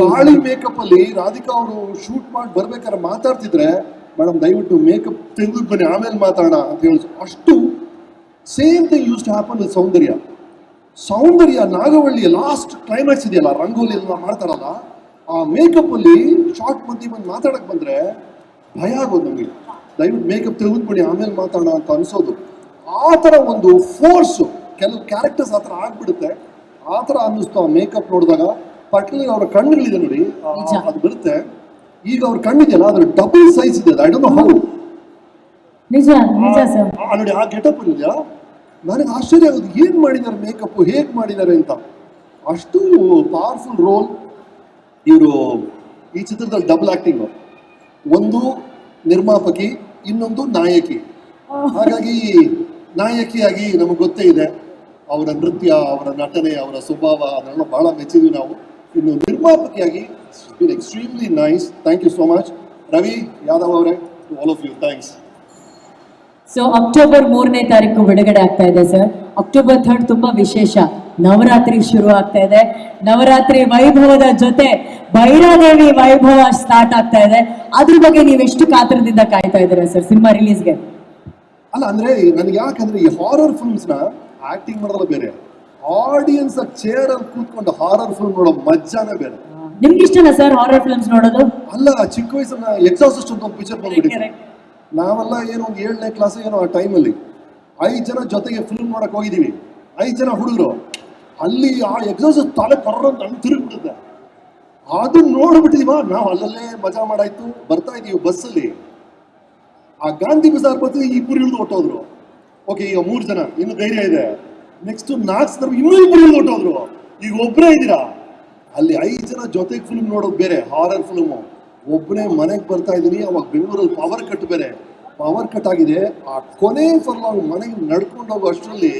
Kali makeup ಅಲ್ಲಿ ರಾಧಿಕಾ ಅವರು shoot ಮಾಡಿ ಬರ್ಬೇಕಾದ್ರೆ ಮಾತಾಡ್ತಿದ್ರೆ, ಮೇಡಮ್, ದಯವಿಟ್ಟು ಮೇಕಪ್ ತೆಗೆದು ಬನ್ನಿ, ಆಮೇಲೆ ಮಾತಾಡೋಣ ಅಂತ ಹೇಳಿ. ಅಷ್ಟು same thing used to happen Soundarya. Soundarya ನಾಗವಳ್ಳಿಯ last climax ಇದೆಯಲ್ಲ, ರಂಗೋಲಿ ಎಲ್ಲ ಮಾಡ್ತಾರಲ್ಲ, ಆ ಮೇಕಪ್ ಅಲ್ಲಿ ಶಾರ್ಟ್ ಮಧ್ಯೆ ಬಂದು ಮಾತಾಡಕ್ ಬಂದ್ರೆ ಭಯ ಆಗೋದು ನಮಗೆ. ದಯವಿಟ್ಟು ಮೇಕಪ್ ತೆಗೆದುಬಿಡಿ ಆಮೇಲೆ ಮಾತಾಡೋಣ ಅಂತ ಅನ್ಸೋದು. ಆ ಥರ ಒಂದು ಫೋರ್ಸು ಕೆಲವು ಕ್ಯಾರೆಕ್ಟರ್ಸ್ ಆ ಥರ ಆಗ್ಬಿಡುತ್ತೆ. ಆ ಥರ ಅನ್ನಿಸ್ತು ಆ ಮೇಕಪ್ ನೋಡಿದಾಗ. ಪರ್ಟಿಕ್ಯುಲರ್ ಅವರ ಕಣ್ಣುಗಳಿದೆ ನೋಡಿ. ಅದು ಬರುತ್ತೆ ಈಗ ಅವ್ರ ಕಣ್ಣಿದೆಯಲ್ಲ ಅದ್ರ ಡಬಲ್ ಸೈಜ್ ಇದೆ ಐ ಡೋಂಟ್ ನೋ ಹೌ ನಿಜ ನಿಜ ಸರ್ ಆ ನೋಡಿ ಆ ಗೆಟಪ್ ಇದೆಯಾ? ನನಗೆ ಆಶ್ಚರ್ಯ ಆಗೋದು ಏನ್ ಮಾಡಿದ್ದಾರೆ ಮೇಕಪ್ ಹೇಗ್ ಮಾಡಿದ್ದಾರೆ ಅಂತ. ಅಷ್ಟು ಪವರ್ಫುಲ್ ರೋಲ್ ಇವರು ಈ ಚಿತ್ರದಲ್ಲಿ ಡಬಲ್ ಆಕ್ಟಿಂಗ್ ಒಂದು ನಿರ್ಮಾಪಕಿ ಇನ್ನೊಂದು ನಾಯಕಿ. ಹಾಗಾಗಿ ನಾಯಕಿಯಾಗಿ ನಮಗೆ ಗೊತ್ತೇ ಇದೆ. ಅವರ ನೃತ್ಯ ಅವರ ನಟನೆ ಅವರ ಸ್ವಭಾವ ಅದನ್ನೆಲ್ಲ ಬಹಳ ಮೆಚ್ಚಿದ್ವಿ ನಾವು ಇನ್ನು ನಿರ್ಮಾಪಕಿಯಾಗಿ extremely nice thank you so much Ravi Yadav ಅವರೇ to all of you thanks so October ಮೂರನೇ ತಾರೀಕು ಬಿಡುಗಡೆ ಆಗ್ತಾ ಇದೆ ಸರ್ ಅಕ್ಟೋಬರ್ ಥರ್ಡ್ ತುಂಬಾ ವಿಶೇಷ. ನವರಾತ್ರಿ ಶುರು ಆಗ್ತಾ ಇದೆ. ನವರಾತ್ರಿ ವೈಭವದ ಜೊತೆ ಭೈರಾದೇವಿ ವೈಭವ ಸ್ಟಾರ್ಟ್ ಆಗ್ತಾ ಇದೆ. ಅದ್ರ ಬಗ್ಗೆ ನೀವೆಷ್ಟು ಕಾತರದಿಂದ ಕಾಯ್ತಾ ಇದ್ದೀರಾ ಸರ್ ಸಿನಿಮಾ ರಿಲೀಸ್ಗೆ ಅಲ್ಲ ಅಂದ್ರೆ ನನಗೆ ಯಾಕಂದ್ರೆ ಈ ಹಾರರ್ ಫಿಲ್ಮ್ಸ್ನ ಆಕ್ಟಿಂಗ್ ಮಾಡೋದಲ್ಲ ಬೇರೆ. ಆಡಿಯನ್ಸ್ ಚೇರ್ ಅಲ್ಲಿ ಕೂತ್ಕೊಂಡು ಹಾರರ್ ಫಿಲ್ಮ್ ನೋಡೋ ಮಜಾನೇ ಬೇರೆ ನಿಮ್ಗೆ ಇಷ್ಟನಾ ಸರ್ ಹಾರರ್ ಫಿಲ್ಮ್ಸ್ ನೋಡೋದು? ಅಲ್ಲ ಚಿಕ್ಕ ವಯಸ್ಸನ್ನ ಎಕ್ಸಾಸಿಸ್ಟ್ ಅಂತ ಒಂದು ಪಿಕ್ಚರ್ ಬಂದ್ಬಿಟ್ಟಿದೆ ನಾವೆಲ್ಲ ಏನೋ ಒಂದು ಏಳನೇ ಕ್ಲಾಸ್ ಏನೋ ಆ ಟೈಮಲ್ಲಿ ಐದು ಜನ ಜೊತೆಗೆ ಫಿಲ್ಮ್ ನೋಡಕ್ ಹೋಗಿದೀವಿ. ಐದು ಜನ ಹುಡುಗರು. ಅಲ್ಲಿ ಆ ಎಕ್ಸಾಸ್ ತಲೆ ಕರ್ರ ಅಂತ ಹಣ್ಣು ತಿರುಗ್ಬಿಡುತ್ತೆ. ಅದು ನೋಡ್ಬಿಟ್ಟಿದೀವ ನಾವು ಅಲ್ಲಲ್ಲೇ ಮಜಾ ಮಾಡಾಯ್ತು. ಬರ್ತಾ ಇದೀವಿ ಬಸ್ಸಲ್ಲಿ ಆ ಗಾಂಧಿ ಬಜಾರ್ ಬರ್ತೀವಿ ಇಬ್ಬರು ಇಳಿದು ಹೊಟ್ಟೋದ್ರು ಓಕೆ ಈಗ ಮೂರು ಜನ ಇನ್ನು ಧೈರ್ಯ ಇದೆ. ನೆಕ್ಸ್ಟ್ ನಾಲ್ಕು ಜನ ಇನ್ನೂ ಇಬ್ಬರು ಹೊಟ್ಟೋದ್ರು ಈಗ ಒಬ್ಬರೇ ಇದ್ದೀರಾ? ಅಲ್ಲಿ ಐದು ಜನ ಜೊತೆಗೆ ಫಿಲ್ಮ್ ನೋಡೋದು ಬೇರೆ ಹಾರರ್ ಫಿಲ್ಮು ಒಬ್ಬನೇ ಮನೆಗೆ ಬರ್ತಾ ಇದ್ದೀನಿ, ಅವಾಗ ಬೆಂಗಳೂರಲ್ಲಿ ಪವರ್ ಕಟ್ ಬೇರೆ. ಪವರ್ ಕಟ್ ಆಗಿದೆ. ಆ ಕೊನೆ ಫರ್ಲಾಂಗ್ ಮನೆಗೆ ನಡ್ಕೊಂಡು ಹೋಗೋ ಅಷ್ಟರಲ್ಲಿ